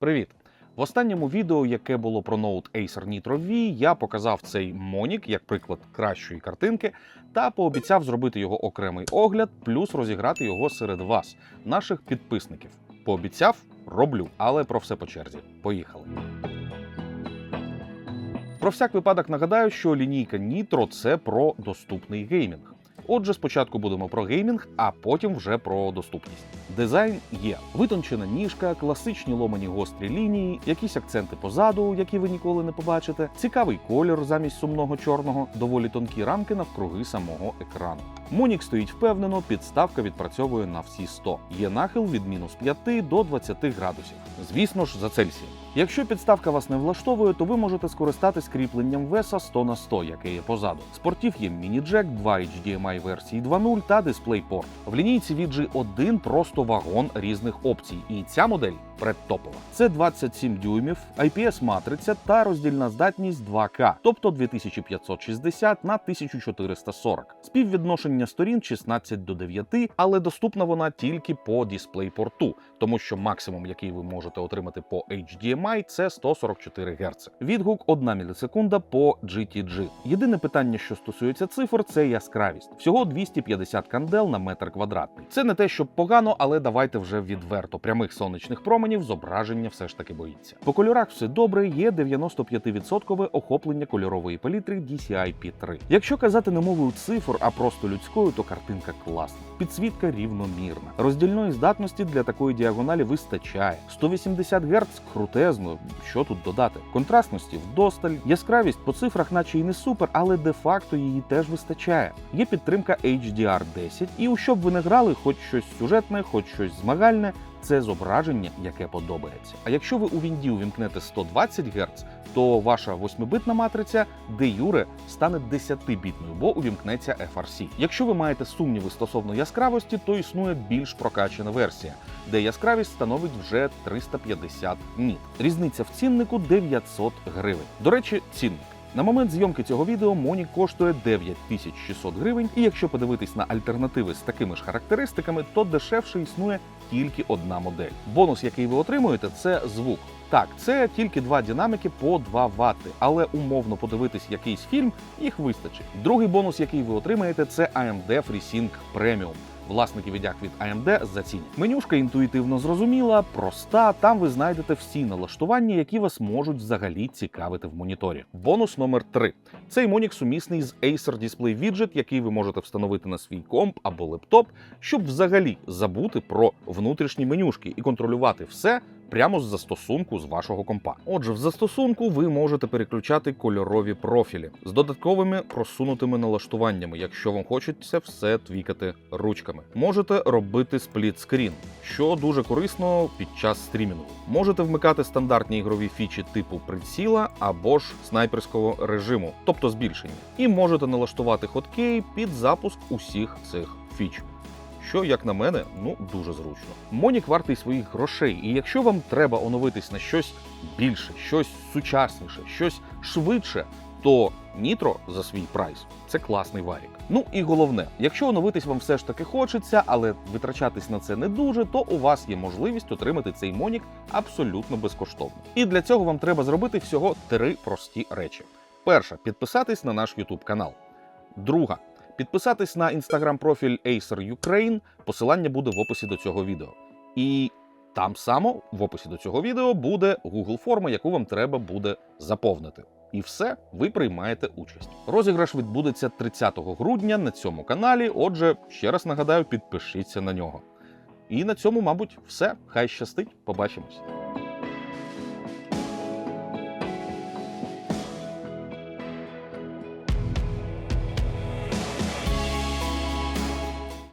Привіт! В останньому відео, яке було про ноут Acer Nitro V, я показав цей Монік як приклад кращої картинки, та пообіцяв зробити його окремий огляд, плюс розіграти його серед вас, наших підписників. Пообіцяв, роблю, але про все по черзі. Поїхали. Про всяк випадок нагадаю, що лінійка Nitro – це про доступний геймінг. Отже, спочатку будемо про геймінг, а потім вже про доступність. Дизайн є витончена ніжка, класичні ломані гострі лінії, якісь акценти позаду, які ви ніколи не побачите, цікавий колір замість сумного чорного, доволі тонкі рамки навкруги самого екрану. Монік стоїть впевнено, підставка відпрацьовує на всі 100. Є нахил від мінус 5 до 20 градусів. Звісно ж, за Цельсієм. Якщо підставка вас не влаштовує, то ви можете скористатись кріпленням веса 100 на 100, яке є позаду. Спортів є міні-джек, 2 HDMI версії 2.0 та DisplayPort. В лінійці VG1 просто вагон різних опцій, і ця модель предтопова. Це 27 дюймів, IPS-матриця та роздільна здатність 2К, тобто 2560 на 1440. Співвідношення сторін 16 до 9, але доступна вона тільки по DisplayPort, тому що максимум, який ви можете отримати по HDMI, це 144 Гц. Відгук 1 мілісекунда по GTG. Єдине питання, що стосується цифр, це яскравість. Всього 250 кандел на метр квадратний. Це не те, щоб погано, але давайте вже відверто. Прямих сонячних променів зображення все ж таки боїться. По кольорах все добре, є 95% охоплення кольорової палітри DCI P3. Якщо казати не мовою цифр, а просто людською, то картинка класна. Підсвітка рівномірна. Роздільної здатності для такої діагоналі вистачає. 180 Гц крутезно. Що тут додати? Контрастності вдосталь, яскравість по цифрах, наче й не супер, але де-факто її теж вистачає. Є підтримка HDR10, і у що б ви не грали, хоч щось сюжетне, хоч щось змагальне. Це зображення, яке подобається. А якщо ви у Вінді увімкнете 120 Гц, то ваша 8-битна матриця де юре стане 10-бітною, бо увімкнеться FRC. Якщо ви маєте сумніви стосовно яскравості, то існує більш прокачана версія, де яскравість становить вже 350 ніт. Різниця в ціннику 900 гривень. До речі, цінник. На момент зйомки цього відео Монік коштує 9600 гривень, і якщо подивитись на альтернативи з такими ж характеристиками, то дешевше існує тільки одна модель. Бонус, який ви отримуєте, це звук. Так, це тільки два динаміки по 2 Вт, але умовно подивитись якийсь фільм, їх вистачить. Другий бонус, який ви отримаєте, це AMD FreeSync Premium. Власники віддяг від AMD зацінять. Менюшка інтуїтивно зрозуміла, проста. Там ви знайдете всі налаштування, які вас можуть взагалі цікавити в моніторі. Бонус номер 3. Цей монік сумісний з Acer Display Widget, який ви можете встановити на свій комп або лептоп, щоб взагалі забути про внутрішні менюшки і контролювати все. Прямо з застосунку з вашого компа. Отже, в застосунку ви можете переключати кольорові профілі з додатковими просунутими налаштуваннями, якщо вам хочеться все твікати ручками. Можете робити спліт-скрін, що дуже корисно під час стрімінгу. Можете вмикати стандартні ігрові фічі типу приціла або ж снайперського режиму, тобто збільшення. І можете налаштувати хоткей під запуск усіх цих фіч що, як на мене, ну дуже зручно. Монік вартий своїх грошей, і якщо вам треба оновитись на щось більше, щось сучасніше, щось швидше, то Нітро за свій прайс це класний варік. Ну і головне, якщо оновитись вам все ж таки хочеться, але витрачатись на це не дуже, то у вас є можливість отримати цей монік абсолютно безкоштовно. І для цього вам треба зробити всього три прості речі: перша підписатись на наш YouTube канал. Друга підписатись на інстаграм-профіль Acer Ukraine, посилання буде в описі до цього відео. І там само в описі до цього відео буде Google форма, яку вам треба буде заповнити. І все, ви приймаєте участь. Розіграш відбудеться 30 грудня на цьому каналі. Отже, ще раз нагадаю, підпишіться на нього. І на цьому, мабуть, все. Хай щастить. Побачимось.